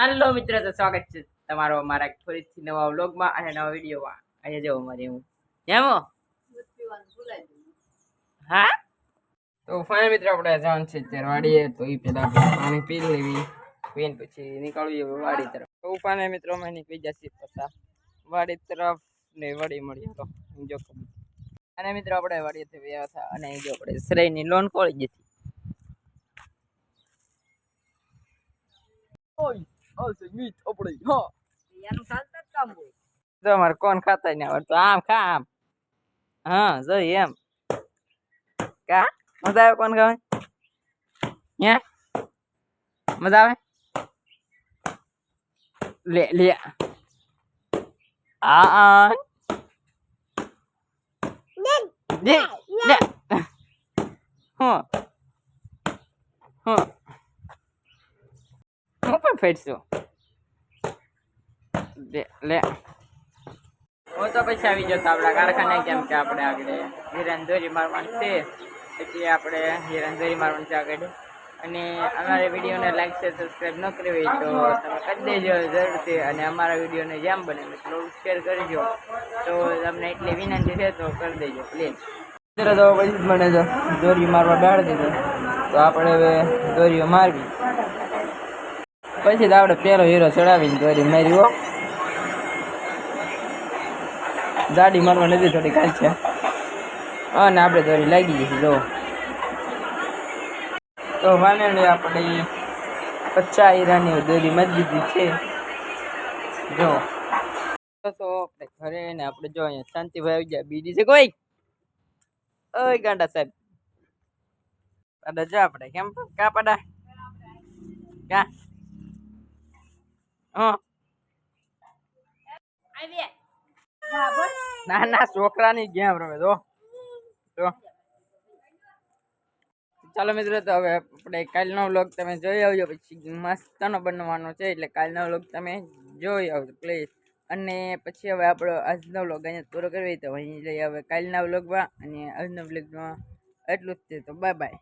હાલો મિત્ર, તો સ્વાગત છે તમારો અમારા ફરીથી નવા વ્લોગમાં અને નવા વિડીયોમાં. અહીંયા જો અમારે હું. જેમો હા? તો ફાઇન મિત્ર, આપણે જવાનું છે અત્યારે વાડીએ, તો એ પેલા પાણી પી લેવી. પીને પછી નીકળવી વાડી તરફ. તો ફાઇન મિત્રો, અમે નીકળી જશે પાછા વાડી તરફ ને વળી મળીએ તો. જો અને મિત્રો, આપણે વાડીએથી વ્યા હતા અને જો આપણે શ્રેયની લોન કોળી જતી ઓય આવશે મીઠ આપણે હા એનું ચાલતા જ કામ હોય જો અમારે કોણ ખાતા ને આવડતું? આમ ખા, આમ. હા જો એમ. કા? મજા આવે કોણ ખાવે હે? મજા આવે? લે લે. આ આ. લે લે. હું? હું? હું પણ ફેરશું. લે હું તો પછી આવી જતો આપણા કારખાને કેમ કે આપણે આગળ હિરણ મારવાની છે. પછી આપણે હિરણ મારવાની છે આગળ. અને અમારા વિડીયોને લાઈક શેર સબસ્ક્રાઈબ ન કરી હોય તો તમે કરી દેજો જરૂરથી. અને અમારા વિડીયોને જેમ બને એટલો શેર કરજો. તો તમને એટલી વિનંતી છે તો કરી દેજો. પ્લીઝ મિત્રો તો પછી મને તો દોરી મારવા બેડ દીધો. તો આપણે હવે દોરીઓ મારવી. પછી તો આપણે પેલો હીરો ચડાવીને દોરી મારી જાડી મારવા નથી થોડી કાલ છે. અને આપણે દોરી લાગી જઈશું જો. તો ફાઇનલી આપણે પચાસ હીરાની દોરી મારી દીધી છે. જો. તો આપણે ઘરે ને આપણે જો અહીંયા શાંતિભાઈ આવી ગયા, બીજી છે કોઈ? ઓય, ગાંડા સાહેબ. પાડા જો આપણે, કેમ કા પાડા? કા? હા. આવી ના ના, છોકરાની ગેમ રમે તો ચાલો મિત્રો, તો હવે આપણે કાલનો વ્લોગ તમે જોઈ આવજો. પછી મસ્તનો બનવાનો છે, એટલે કાલનો વ્લોગ તમે જોઈ આવજો, પ્લીઝ. અને પછી હવે આપણો આજનો વ્લોગ અહીંયા પૂરો કરવી તો અહીં લઈ હવે કાલના વ્લોગમાં, અને આજના વ્લોગમાં એટલું જ છે, તો બાય બાય